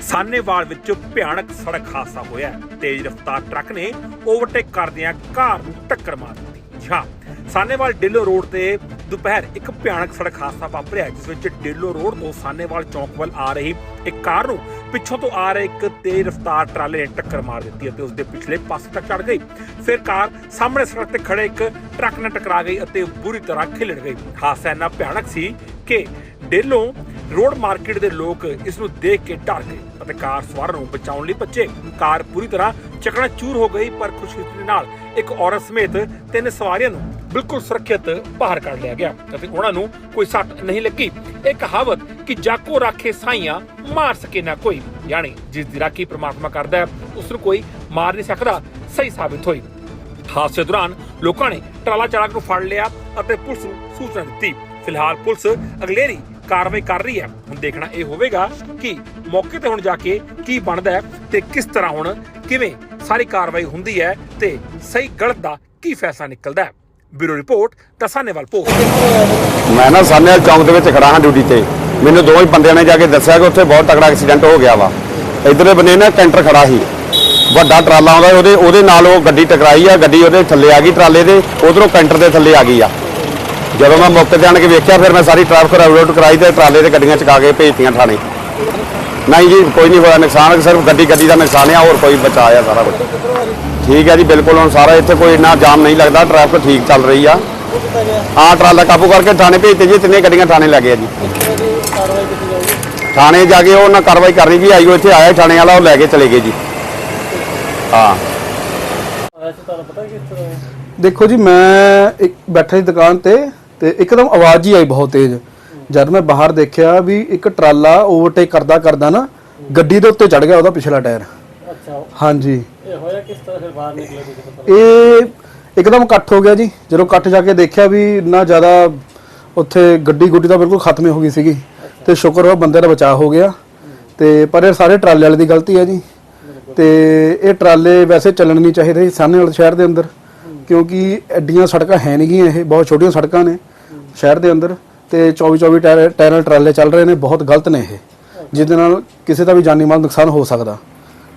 ਸਾਨੇਵਾਲ ਵਿੱਚ ਭਿਆਨਕ ਸੜਕ ਹਾਦਸਾ ਹੋਇਆ ਤੇਜ਼ ਰਫ਼ਤਾਰ ਟਰੱਕ ਨੇ ਓਵਰਟੇਕ ਕਰਦਿਆਂ ਕਾਰ ਨੂੰ ਟੱਕਰ ਮਾਰ ਦਿੱਤੀ। ਹਾਂ, ਸਾਨੇਵਾਲ ਡੇਲੋ ਰੋਡ ਤੇ ਦੁਪਹਿਰ ਇੱਕ ਭਿਆਨਕ ਸੜਕ ਹਾਦਸਾ ਵਾਪਰਿਆ, ਜਿਸ ਵਿੱਚ ਡੇਲੋ ਰੋਡ ਤੋਂ ਸਾਨੇਵਾਲ ਚੌਂਕ ਵੱਲ ਆ ਰਹੀ ਇੱਕ ਕਾਰ ਨੂੰ ਪਿੱਛੋਂ ਤੋਂ ਆ ਰਹੇ ਇੱਕ ਤੇਜ਼ ਰਫ਼ਤਾਰ ਟਰਾਲੇ ਨੇ ਟੱਕਰ ਮਾਰ ਦਿੱਤੀ ਅਤੇ ਉਸ ਦੇ ਪਿਛਲੇ ਪਾਸੇ ਤੱਕ ਚੜ ਗਈ। ਫਿਰ ਕਾਰ ਸਾਹਮਣੇ ਸੜਕ ਤੇ ਖੜੇ ਇੱਕ ਟਰੱਕ ਨਾਲ ਟਕਰਾ ਗਈ ਅਤੇ ਬੁਰੀ ਤਰ੍ਹਾਂ ਖਿਲੜ ਗਈ। ਹਾਦਸਾ ਇੰਨਾ ਭਿਆਨਕ ਸੀ ਕਿ ਡੇਲੋਂ ਰੋਡ ਮਾਰਕੀਟ ਦੇ ਲੋਕ ਇਸ ਨੂੰ ਦੇਖ ਕੇ ਡਰ ਗਏ ਅਤੇ ਕਾਰ ਸਵਾਰ ਨੂੰ ਬਚਾਉਣ ਲਈ ਭੱਜੇ। ਕਾਰ ਪੂਰੀ ਤਰ੍ਹਾਂ ਚਕਣਾ ਹੋ ਗਈ, ਪਰ ਖੁਸ਼ਕਿਸਮਤੀ ਨਾਲ ਇੱਕ ਔਰਤ ਸਮੇਤ ਤਿੰਨ ਸਵਾਰੀਆਂ ਨੂੰ ਬਿਲਕੁਲ ਸੁਰੱਖਿਅਤ ਬਾਹਰ ਕੱਢ ਲਿਆ ਗਿਆ ਅਤੇ ਉਹਨਾਂ ਨੂੰ ਕੋਈ ਸੱਟ ਨਹੀਂ ਲੱਗੀ। ਇਹ ਕਹਾਵਤ ਕਿ ਜਾਕੋ ਰਾਖੇ ਸਾਈਆਂ ਮਾਰ ਸਕੇ ਨਾ ਕੋਈ। ਯਾਨੀ ਜਿਸ ਦੀ ਰਾਖੀ ਪ੍ਰਮਾਤਮਾ ਕਰਦਾ ਹੈ, ਉਸ ਨੂੰ ਕੋਈ ਮਾਰ ਨਹੀਂ ਸਕਦਾ, ਸਹੀ ਸਾਬਿਤ ਹੋਈ। ਹਾਦਸੇ ਦੌਰਾਨ ਲੋਕਾਂ ਨੇ ਟਰਾਲਾ ਚਾਲਕ ਨੂੰ ਫੜ ਲਿਆ ਅਤੇ ਪੁਲਿਸ ਨੂੰ ਸੂਚਨਾ ਦਿੱਤੀ। ਫਿਲਹਾਲ ਪੁਲਿਸ ਅਗਲੇਰੀ ਕਾਰਵਾਈ ਕਰ ਰਹੀ ਹੈ। ਹੁਣ ਦੇਖਣਾ ਇਹ ਹੋਵੇਗਾ ਕਿ ਮੌਕੇ ਤੇ ਹੁਣ ਜਾ ਕੇ ਕੀ ਬਣਦਾ ਹੈ ਤੇ ਕਿਸ ਤਰ੍ਹਾਂ ਹੁਣ ਕਿਵੇਂ ਸਾਰੀ ਕਾਰਵਾਈ ਹੁੰਦੀ ਹੈ ਤੇ ਸਹੀ ਗਲਤ ਦਾ ਕੀ ਫੈਸਲਾ ਨਿਕਲਦਾ ਹੈ। ਬਿਊਰੋ ਰਿਪੋਰਟ, ਦਸਾਨੇਵਾਲ ਪੋਸਟ ਮੈਂ ਨਾ ਸਾਨੇਵਾਲ ਚੌਂਕ ਦੇ ਵਿੱਚ ਖੜਾ ਹਾਂ ਡਿਊਟੀ ਤੇ। ਮੈਨੂੰ ਦੋਵੇਂ ਬੰਦਿਆਂ ਨੇ ਜਾ ਕੇ ਦੱਸਿਆ ਕਿ ਉੱਥੇ ਬਹੁਤ ਤਕੜਾ ਐਕਸੀਡੈਂਟ ਹੋ ਗਿਆ ਵਾ। ਇਧਰਲੇ ਬੰਨੇ ਨਾ ਕੈਂਟਰ ਖੜਾ ਸੀ। ਵੱਡਾ ਟਰਾਲਾ ਆਉਂਦਾ ਉਹਦੇ ਉਹਦੇ ਨਾਲ ਉਹ ਗੱਡੀ ਟਕਰਾਈ ਆ, ਗੱਡੀ ਉਹਦੇ ਥੱਲੇ ਆ ਗਈ ਟਰਾਲੇ ਦੇ, ਉਧਰੋਂ ਕੈਂਟਰ ਦੇ ਥੱਲੇ ਆ ਗਈ ਆ। ਜਦੋਂ ਮੈਂ ਮੌਕੇ ਤੇ ਆਣ ਕੇ ਵੇਖਿਆ ਫਿਰ ਮੈਂ ਸਾਰੀ ਟ੍ਰੈਫਿਕ ਰਾਊਟ ਕਰਾਈ ਤੇ ਟਰਾਲੇ ਤੇ ਗੱਡੀਆਂ ਚਕਾ ਕੇ ਭੇਜਤੀਆਂ ਥਾਣੇ। ਨਹੀਂ ਜੀ ਕੋਈ ਨਹੀਂ ਹੋਇਆ ਨੁਕਸਾਨ ਸਿਰਫ ਗੱਡੀ ਗੱਡੀ ਦਾ ਨੁਕਸਾਨ ਆ ਹੋਰ ਕੋਈ ਬਚਾਅ ਆ ਸਾਰਾ ਕੁਝ ਠੀਕ ਹੈ ਜੀ ਬਿਲਕੁਲ ਹੁਣ ਸਾਰਾ ਇੱਥੇ ਕੋਈ ਇੰਨਾ ਜਾਮ ਨਹੀਂ ਲੱਗਦਾ ਟ੍ਰੈਫਿਕ ਠੀਕ ਚੱਲ ਰਹੀ ਆ। ਹਾਂ ਟਰਾਲਾ ਕਾਬੂ ਕਰਕੇ ਥਾਣੇ ਭੇਜਤੇ ਜੀ ਤਿੰਨੇ ਗੱਡੀਆਂ ਥਾਣੇ ਲੱਗੇ ਆ ਜੀ। ਥਾਣੇ ਜਾ ਕੇ ਉਹਨਾਂ ਕਾਰਵਾਈ ਕਰਨੀ ਜੀ ਆਈਓ ਇੱਥੇ ਆਇਆ ਥਾਣੇ ਵਾਲਾ ਉਹ ਲੈ ਕੇ ਚਲੇ ਗਏ ਜੀ। ਹਾਂ। ਦੇਖੋ ਜੀ ਮੈਂ ਇੱਕ ਬੈਠਾ ਸੀ ਦੁਕਾਨ ਤੇ ਤੇ ਇੱਕਦਮ ਆਵਾਜ਼ ਹੀ ਆਈ ਬਹੁਤ ਤੇਜ਼। ਜਦ ਮੈਂ ਬਾਹਰ ਦੇਖਿਆ ਵੀ ਇੱਕ ਟਰਾਲਾ ਓਵਰਟੇਕ ਕਰਦਾ ਕਰਦਾ ਨਾ ਗੱਡੀ ਦੇ ਉੱਤੇ ਚੜ ਗਿਆ ਉਹਦਾ ਪਿਛਲਾ ਟਾਇਰ। ਅੱਛਾ। ਹਾਂਜੀ। ਇਹ ਹੋਇਆ ਕਿਸ ਤਰ੍ਹਾਂ ਫਿਰ ਬਾਹਰ ਨਿਕਲੇ ਪਤਾ ਇਹ ਇੱਕਦਮ ਇਕੱਠ ਹੋ ਗਿਆ ਜੀ। ਜਦੋਂ ਇਕੱਠ ਜਾ ਕੇ ਦੇਖਿਆ ਵੀ ਇੰਨਾ ਜ਼ਿਆਦਾ ਉੱਥੇ ਗੱਡੀ ਗੁੱਡੀ ਤਾਂ ਬਿਲਕੁਲ ਖਤਮ ਹੀ ਹੋ ਗਈ ਸੀਗੀ। ਤੇ ਸ਼ੁਕਰ ਹੋ ਬੰਦੇ ਦਾ ਬਚਾਅ ਹੋ ਗਿਆ। ਤੇ ਪਰ ਇਹ ਸਾਰੇ ਟਰਾਲੇ ਵਾਲੇ ਦੀ ਗਲਤੀ ਹੈ ਜੀ। ਤੇ ਇਹ ਟਰਾਲੇ ਵੈਸੇ ਚੱਲਣ ਨਹੀਂ ਚਾਹੀਦੇ ਸੀ ਸਾਹਨੇ ਵਾਲੇ ਸ਼ਹਿਰ ਦੇ ਅੰਦਰ। ਕਿਉਂਕਿ ਐਡੀਆਂ ਸੜਕਾਂ ਹੈ ਨਹੀਂ ਗੀਆਂ ਇਹ ਬਹੁਤ ਛੋਟੀਆਂ ਸੜਕਾਂ ਨੇ। ਸ਼ਹਿਰ ਦੇ ਅੰਦਰ ਤੇ 24 24 ਟਾਇਰ ਟਾਇਰ ਟਰਾਲੇ ਚੱਲ ਰਹੇ ਨੇ ਬਹੁਤ ਗਲਤ ਨੇ ਇਹ। ਜਿਹਦੇ ਨਾਲ ਕਿਸੇ ਦਾ ਵੀ ਜਾਨੀ ਮਾਲ ਨੁਕਸਾਨ ਹੋ ਸਕਦਾ।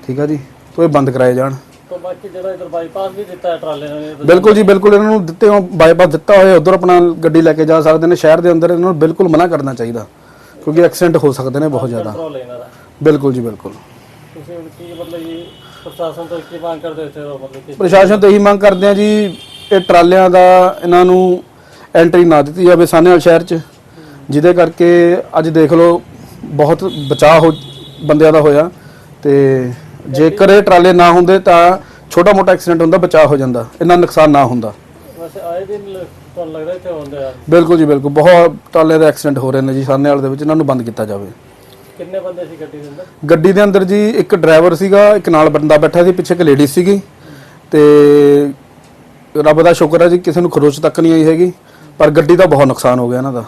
ਠੀਕ ਆ ਜੀ? ਤੋਂ ਇਹ ਬੰਦ ਕਰਾਏ ਜਾਣ। ਤਾਂ ਬਾਕੀ ਜਿਹੜਾ ਇਧਰ ਬਾਈਪਾਸ ਵੀ ਦਿੱਤਾ ਹੈ ਟਰਾਲੇ ਨੇ ਬਿਲਕੁਲ ਜੀ ਬਿਲਕੁਲ ਇਹਨਾਂ ਨੂੰ ਦਿੱਤੇ ਹੋ ਬਾਈਪਾਸ ਦਿੱਤਾ ਹੋਇਆ ਉਧਰ ਆਪਣਾ ਗੱਡੀ ਲੈ ਕੇ ਜਾ ਸਕਦੇ ਨੇ। ਸ਼ਹਿਰ ਦੇ ਅੰਦਰ ਇਹਨਾਂ ਨੂੰ ਬਿਲਕੁਲ ਮਨਾ ਕਰਨਾ ਚਾਹੀਦਾ ਕਿਉਂਕਿ ਐਕਸੀਡੈਂਟ ਹੋ ਸਕਦੇ ਨੇ ਬਹੁਤ ਜ਼ਿਆਦਾ। ਕੰਟਰੋਲ ਇਹਨਾਂ ਦਾ। ਬਿਲਕੁਲ ਜੀ ਬਿਲਕੁਲ। ਤੁਸੀਂ ਹੁਣ ਕੀ ਮਤਲਬ ਇਹ ਪ੍ਰਸ਼ਾਸਨ ਤੋਂ ਕੀ ਮੰਗ ਕਰਦੇ ਹੋ ਇੱਥੇ ਮਤਲਬ ਕਿ ਪ੍ਰਸ਼ਾਸਨ ਤੋਂ ਇਹੀ ਮੰਗ ਕਰਦੇ ਆ ਜੀ ਇਹ ਟਰਾਲਿਆਂ ਦਾ ਇਹਨਾਂ ਨੂੰ ਐਂਟਰੀ ਨਾ ਦਿੱਤੀ ਜਾਵੇ ਸਾਨੇਵਾਲ ਸ਼ਹਿਰ 'ਚ ਜਿਹਦੇ ਕਰਕੇ ਅੱਜ ਦੇਖ ਲਓ ਬਹੁਤ ਬਚਾਅ ਹੋ ਬੰਦਿਆਂ ਦਾ ਹੋਇਆ ਤੇ ਜੇਕਰ ਇਹ ਟਰਾਲੇ ਨਾ ਹੁੰਦੇ ਤਾਂ ਛੋਟਾ ਮੋਟਾ ਐਕਸੀਡੈਂਟ ਹੁੰਦਾ ਬਚਾਅ ਹੋ ਜਾਂਦਾ ਇੰਨਾ ਨੁਕਸਾਨ ਨਾ ਹੁੰਦਾ। ਵੈਸੇ ਆਏ ਦਿਨ ਲ- ਤੁਹਾਨੂੰ ਲੱਗਦਾ ਇੱਥੇ ਹੁੰਦੇ ਆ? ਬਿਲਕੁਲ ਜੀ ਬਿਲਕੁਲ ਬਹੁਤ ਟਰਾਲੇ ਦੇ ਐਕਸੀਡੈਂਟ ਹੋ ਰਹੇ ਨੇ ਜੀ ਸਾਨੇਵਾਲ ਦੇ ਵਿੱਚ ਇਹਨਾਂ ਨੂੰ ਬੰਦ ਕੀਤਾ ਜਾਵੇ। ਕਿੰਨੇ ਬੰਦੇ ਸੀ ਗੱਡੀ ਦੇ ਅੰਦਰ? ਗੱਡੀ ਦੇ ਅੰਦਰ ਜੀ ਇੱਕ ਡਰਾਈਵਰ ਸੀਗਾ ਇੱਕ ਨਾਲ ਬੰਦਾ ਬੈਠਾ ਸੀ ਪਿੱਛੇ ਇੱਕ ਲੇਡੀ ਸੀਗੀ ਤੇ ਰੱਬ ਦਾ ਸ਼ੁਕਰ ਹੈ ਜੀ ਕਿਸੇ ਨੂੰ ਖਰੋਚ ਤੱਕ ਨਹੀਂ ਆਈ ਹੈਗੀ। ਪਰ ਗੱਡੀ ਦਾ ਬਹੁਤ ਨੁਕਸਾਨ ਹੋ ਗਿਆ ਇਹਨਾਂ ਦਾ।